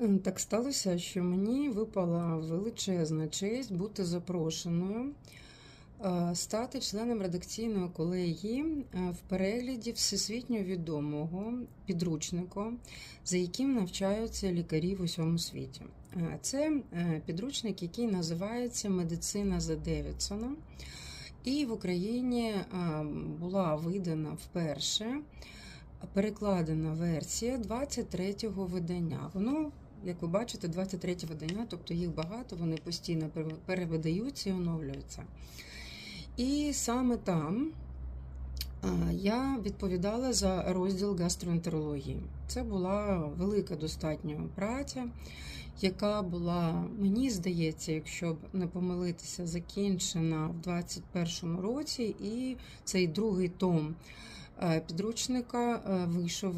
Так сталося, що мені випала величезна честь бути запрошеною е, стати членом редакційної колегії е, в перегляді всесвітньо відомого підручнику, за яким навчаються лікарі в усьому світі. Е, Це підручник, який називається Медицина за Девідсона. І в Україні була видана вперше перекладена версія 23-го видання. Воно, як ви бачите, 23 видання, тобто їх багато, вони постійно перевидаються і оновлюються. І саме там я відповідала за розділ гастроентерології. Це була велика достатньо праця, яка була, мені здається, якщо б не помилитися, закінчена в 2021 році, і цей другий том е, підручника е, вийшов